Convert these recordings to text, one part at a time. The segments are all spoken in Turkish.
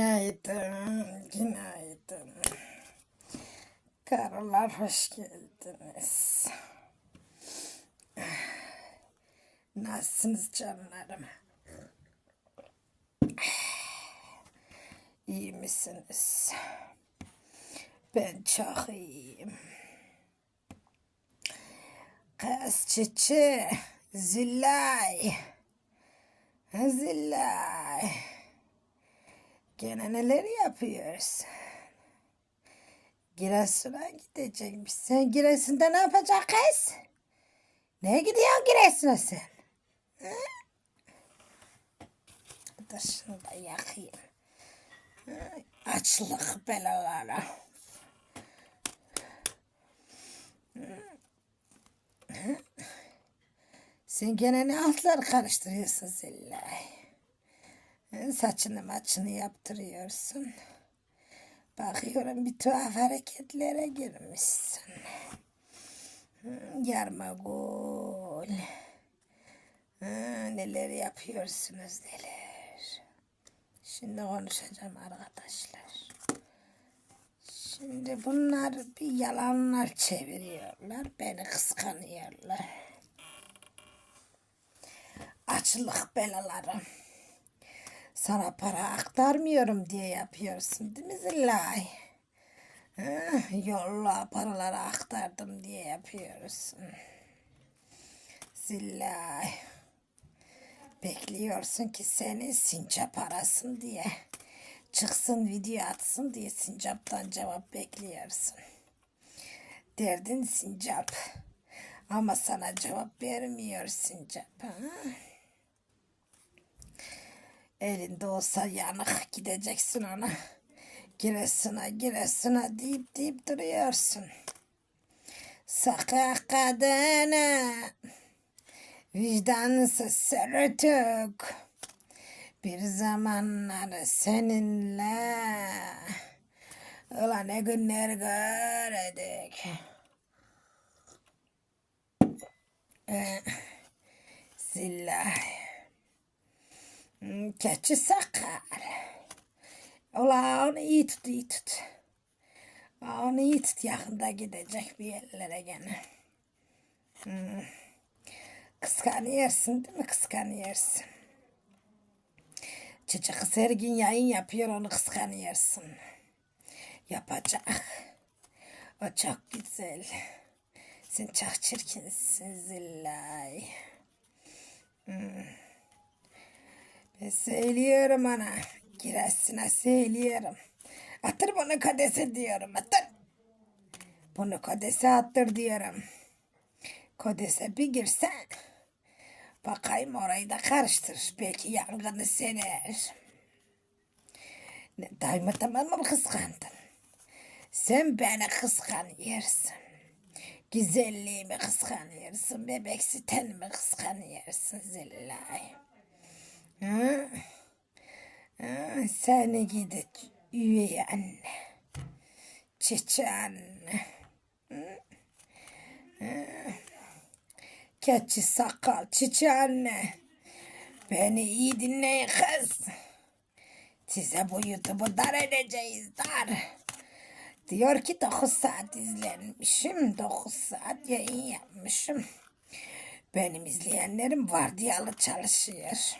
Günaydın, günaydın. Karılar hoş geldiniz. Nasılsınız canlarım? İyi misiniz? Ben çok iyiyim. Kız çiçi, zillay. Zillay. Gene neler yapıyorsun? Giresun'a gidecekmiş. Sen Giresun'da ne yapacaksın kız? Ne gidiyorsun Giresun'a sen? Hı? Şunu da yakayım. Açlık. Hı. Sen gene ne altlar karıştırıyorsun Zillay? Saçını maçını yaptırıyorsun. Bakıyorum bir tuhaf hareketlere girmişsin. Yarma gol. Neler yapıyorsunuz neler. Şimdi konuşacağım arkadaşlar. Şimdi bunlar bir yalanlar çeviriyorlar. Beni kıskanıyorlar. Açlık belalarım. Sana para aktarmıyorum diye yapıyorsun değil mi Zillay? Heh, Yolla paraları aktardım diye yapıyorsun. Zillay. Bekliyorsun ki senin sincap arasın diye. Çıksın video atsın diye sincaptan cevap bekliyorsun. Derdin sincap. Ama sana cevap vermiyor sincap. Ha? Elinde olsa yanık gideceksin ona. Giresine giresine deyip deyip duruyorsun. Sokak kadını. Vicdansız sürtük. Bir zamanlar seninle. Ulan ne günler gördük. Ee, Zillah. Hmm, Keçi sakal. Ola onu iyi tut iyi tut. Onu iyi tut yakında gidecek bir yerlere gene. Hmm. Kıskanıyorsun değil mi? Kıskanıyorsun. Çocuk her gün yayın yapıyor onu kıskanıyorsun. Yapacak. O çok güzel. Sen çok çirkinsin Zillay. Ben söylüyorum ana. Giresun'a söylüyorum. Atır bunu kodese diyorum. Atır. Bunu kodese attır diyorum. Kodese bir girsen. Bakayım orayı da karıştır. Belki yangını sener. Ne, daima tamam mı kıskandın? Sen beni kıskanıyorsun. Güzelliğimi kıskanıyorsun. Bebek sitenimi kıskanıyorsun Zillay. Hı? Hı, Seni gidi üvey anne. Çiçi anne. Keçi sakal çiçi anne. Beni iyi dinleyin kız. Size bu YouTube'u dar edeceğiz dar. Diyor ki 9 saat izlenmişim. 9 saat yayın yapmışım. Benim izleyenlerim vardiyalı çalışıyor.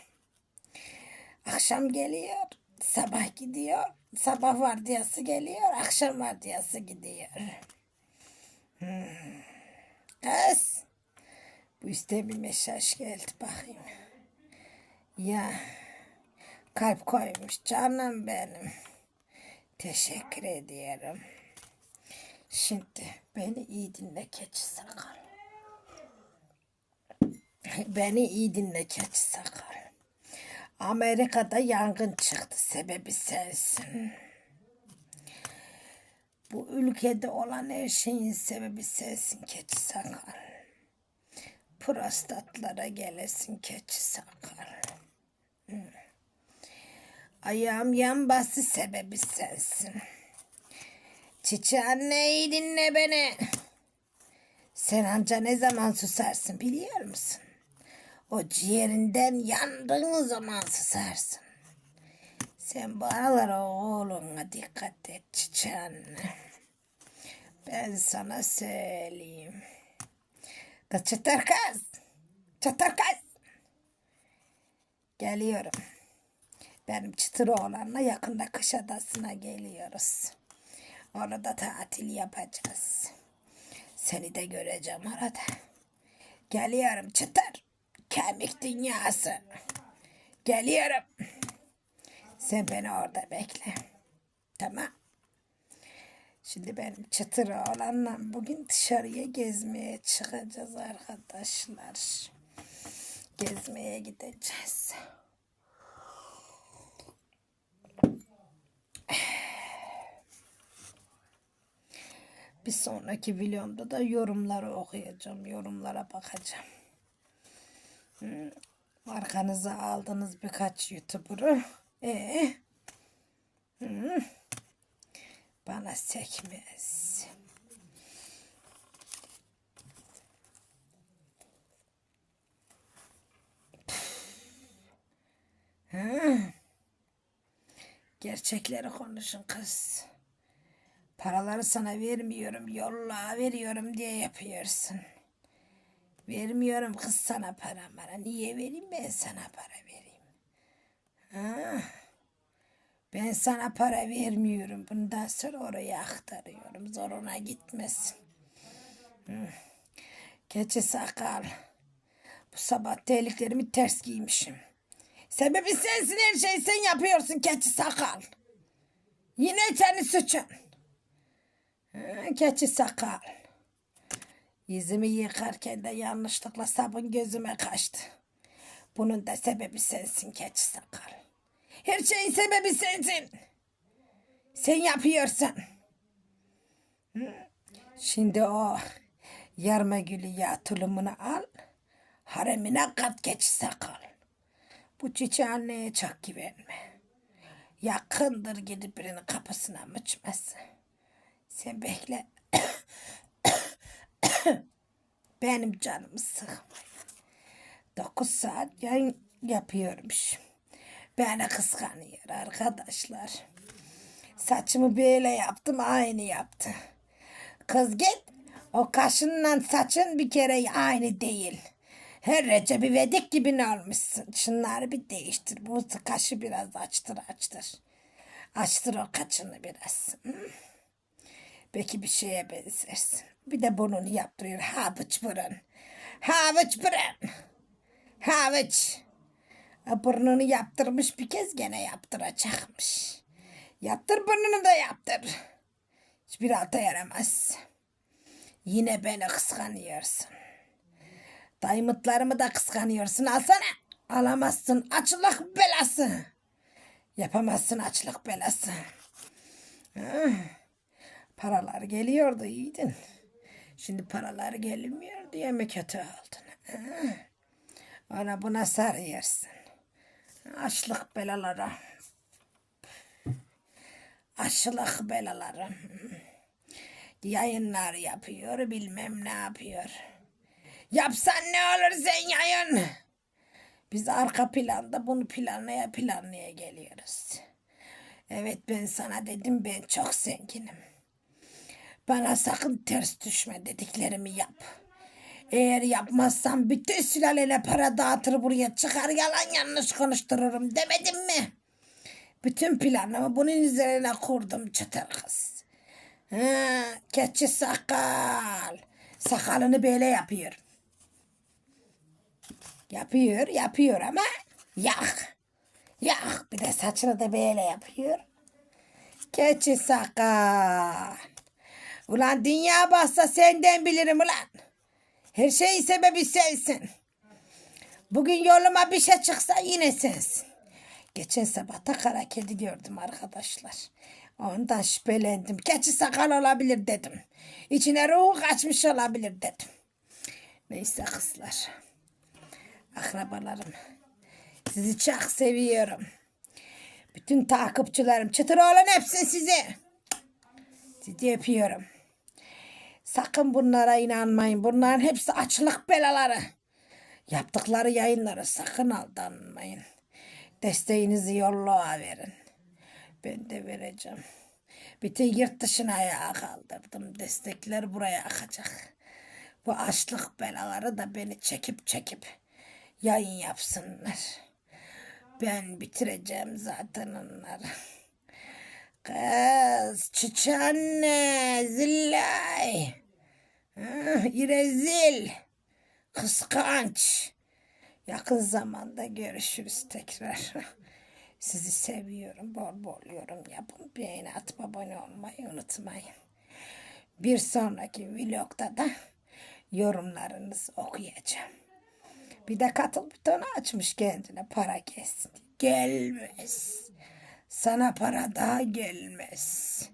Akşam geliyor, sabah gidiyor. Sabah vardiyası geliyor, akşam vardiyası gidiyor. Hmm. Kız, bu üstte bir mesaj geldi bakayım. Ya, kalp koymuş canım benim. Teşekkür ediyorum. Şimdi beni iyi dinle keçi sakal. Beni iyi dinle keçi sakal. Amerika'da yangın çıktı. Sebebi sensin. Bu ülkede olan her şeyin sebebi sensin keçi sakal. Prostatlara gelesin keçi sakal. Ayağım yan bası sebebi sensin. Çiçi anne iyi dinle beni. Sen anca ne zaman susarsın biliyor musun? O ciğerinden yandığın zaman susarsın. Sen bu aralara oğluna dikkat et çiçeğine. Ben sana söyleyeyim. Kız çıtır kız. Çıtır kız. Geliyorum. Benim çıtır oğlanla yakında kış adasına geliyoruz. Orada tatil yapacağız. Seni de göreceğim orada. Geliyorum çıtır. Kemik dünyası. Geliyorum. Sen beni orada bekle. Tamam. Şimdi benim çıtır oğlanla bugün dışarıya gezmeye çıkacağız arkadaşlar. Gezmeye gideceğiz. Bir sonraki videomda da yorumları okuyacağım. Yorumlara bakacağım. Hmm, Arkanıza aldınız birkaç YouTuber'ı. Ee, bana sekmez. Gerçekleri konuşun kız. Paraları sana vermiyorum, yolla veriyorum diye yapıyorsun. Vermiyorum kız sana para bana. Niye vereyim ben sana para vereyim? Ha? Ben sana para vermiyorum. Bundan sonra oraya aktarıyorum. Zoruna gitmesin. Keçi sakal. Bu sabah terliklerimi ters giymişim. Sebebi sensin her şeyi sen yapıyorsun keçi sakal. Yine senin suçun. Keçi sakal. Yüzümü yıkarken de yanlışlıkla sabun gözüme kaçtı. Bunun da sebebi sensin keçi sakal. Her şeyin sebebi sensin. Sen yapıyorsun. Şimdi o yarma gülü yağ tulumunu al. Haremine kat keçi sakal. Bu çiçeğe neye çok güvenme. Yakındır gidip birinin kapısına mıçması. Sen bekle. Benim canımı sıkmayın. 9 saat yayın yapıyormuş. Beni kıskanıyor arkadaşlar. Saçımı böyle yaptım aynı yaptı. Kız git. O kaşınla saçın bir kere aynı değil. Her Recep İvedik gibi ne olmuşsun. Şunları bir değiştir. Bu kaşı biraz açtır açtır. Açtır o kaçını biraz. Hı? Belki bir şeye benzersin. Bir de burnunu yaptırıyor. Havuç burun. Havuç burun. Havuç. Ha, Burnunu yaptırmış bir kez gene yaptıracakmış. Yaptır burnunu da yaptır. Hiçbir alta yaramaz. Yine beni kıskanıyorsun. Daymıtlarımı da kıskanıyorsun. Alsana. Alamazsın. Açlık belası. Yapamazsın açlık belası. Ah, Paralar geliyordu iyiydin. Şimdi paralar gelmiyor diye mi kötü oldun? Ah, Ona buna sarıyorsun. Açlık belalara. Açlık belaları. Yayınlar yapıyor bilmem ne yapıyor. Yapsan ne olur sen yayın. Biz arka planda bunu planlaya planlaya geliyoruz. Evet ben sana dedim ben çok zenginim. Bana sakın ters düşme dediklerimi yap. Eğer yapmazsan bütün sülalene para dağıtır buraya çıkar yalan yanlış konuştururum demedim mi? Bütün planımı bunun üzerine kurdum çıtır kız. Ha, keçi sakal. Sakalını böyle yapıyor. Yapıyor, yapıyor ama yak. Yak. Bir de saçını da böyle yapıyor. Keçi sakal. Ulan dünya bassa senden bilirim ulan. Her şeyin sebebi sensin. Bugün yoluma bir şey çıksa yine sensin. Geçen sabah da kara kedi gördüm arkadaşlar. Ondan şüphelendim. Keçi sakal olabilir dedim. İçine ruhu kaçmış olabilir dedim. Neyse kızlar. Akrabalarım. Sizi çok seviyorum. Bütün takipçilerim. Çıtır olan hepsi sizi. Sizi öpüyorum. Sakın bunlara inanmayın. Bunların hepsi açlık belaları. Yaptıkları yayınları sakın aldanmayın. Desteğinizi yolluğa verin. Ben de vereceğim. Bütün yurt dışına ayağa kaldırdım. Destekler buraya akacak. Bu açlık belaları da beni çekip çekip yayın yapsınlar. Ben bitireceğim zaten onları. Kız, çiçeği anne, zillay. Ah, İrezil, kıskanç. Yakın zamanda görüşürüz tekrar. Sizi seviyorum. Bol bol yorum yapın. Beğeni atıp abone olmayı unutmayın. Bir sonraki vlogda da yorumlarınızı okuyacağım. Bir de katıl butonu açmış kendine para kessin. Gelmez. Sana para daha gelmez.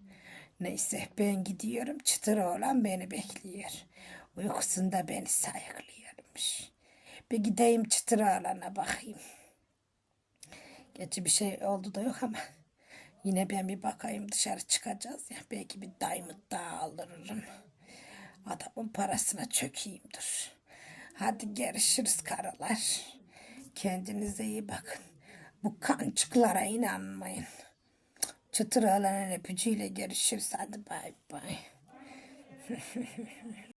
Neyse ben gidiyorum. Çıtır oğlan beni bekliyor. Uykusunda beni sayıklıyormuş. Bir gideyim çıtır oğlana bakayım. Gerçi bir şey oldu da yok ama yine ben bir bakayım dışarı çıkacağız ya. Belki bir diamond daha alırım. Adamın parasına çökeyim dur. Hadi görüşürüz karılar. Kendinize iyi bakın. Bu kançıklara inanmayın. Çıtır alanın öpücüğüyle görüşürüz. Hadi bay bay.